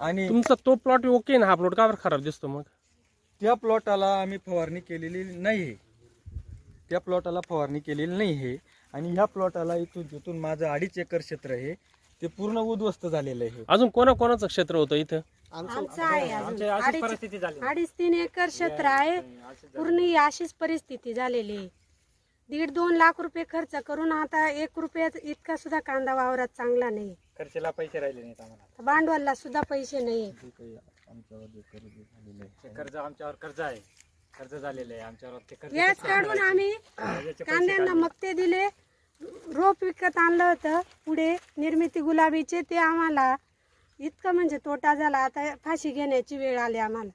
आणि तुमचा तो प्लॉट ओके ना? हा प्लॉट का बरं खराब दिसतो मग? त्या प्लॉटाला आम्ही फवारणी केलेली नाही आहे. त्या प्लॉटाला फवारणी केलेली नाही आहे. आणि ह्या प्लॉटाला इथून तिथून माझं अडीच एकर क्षेत्र आहे. ते पूर्ण उद्ध्वस्त झालेलं आहे. अजून कोणा कोणाचं क्षेत्र होतं इथं? आमचं आहे अजून. अडीच अडीच तीन एकर क्षेत्र आहे. पूर्ण ही अशीच परिस्थिती झालेली आहे. दीड दोन लाख रुपये खर्च करून आता एक रुपयात इतका सुद्धा कांदा वावरात चांगला नाही. खर्चला पैसे राहिले नाहीत आम्हाला. भांडवलला सुद्धा पैसे नाही. जे काही आमच्यावर जे कर्ज झालेलं आहे. ते कर्ज आमच्यावर कर्ज आहे. कर्ज झालेलं आहे आमच्यावर. ते कर्ज व्याज कसं काढून? आम्ही पैसे कांद्यांना काढले. मक्ते दिले रोप विकत आणलं होतं पुढे निर्मिती गुलाबीचे ते आम्हाला इतकं म्हणजे तोटा झाला. आता फाशी घेण्याची वेळ आली आम्हाला.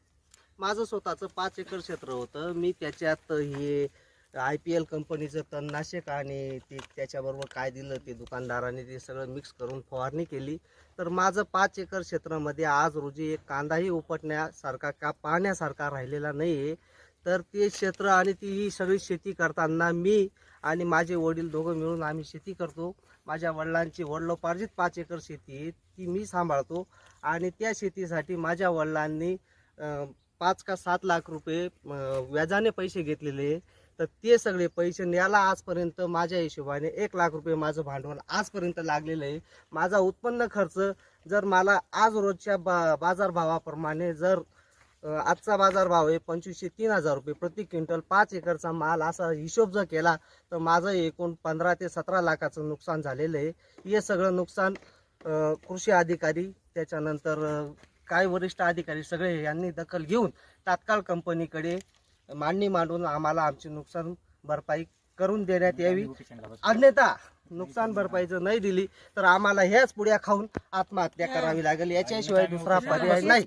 माझं स्वतःचं पाच एकर क्षेत्र होतं. मी त्याच्यात हे आय पी एल कंपनीचं तणनाशक आणि ते त्याच्याबरोबर काय दिलं ते दुकानदाराने ते सगळं मिक्स करून फवारणी केली. तर माझं पाच एकर क्षेत्रामध्ये आज रोजी एक कांदाही उपटण्यासारखा का पाहण्यासारखा राहिलेला नाही आहे तर ते क्षेत्र आणि ती ही सगळी शेती करताना मी आणि माझे वडील दोघं मिळून आम्ही शेती करतो. माझ्या वडिलांची वडिलोपार्जित पाच एकर शेती आहे ती मी सांभाळतो. आणि त्या शेतीसाठी माझ्या वडिलांनी पाच का सात लाख रुपये व्याजाने पैसे घेतलेले आहे. तर ते सगळे पैसे न्यायला आजपर्यंत माझ्या हिशोबाने एक लाख रुपये माझं भांडवल आजपर्यंत लागलेलं आहे. माझा उत्पन्न खर्च जर मला आज रोजच्या बा बाजारभावाप्रमाणे जर आजचा बाजारभाव आहे पंचवीसशे तीन हजार रुपये प्रति क्विंटल पाच एकरचा माल असा हिशोब जर केला तर माझं एकूण पंधरा ते सतरा लाखाचं नुकसान झालेलं आहे. हे सगळं नुकसान कृषी अधिकारी त्याच्यानंतर काय वरिष्ठ अधिकारी सगळे यांनी दखल घेऊन तात्काळ कंपनीकडे मांडणी मांडून आम्हाला आमची नुकसान भरपाई करून देण्यात यावी. अन्यथा नुकसान भरपाई जर नाही दिली तर आम्हाला ह्याच पुड्या खाऊन आत्महत्या करावी लागेल. याच्याशिवाय दुसरा पर्याय नाही.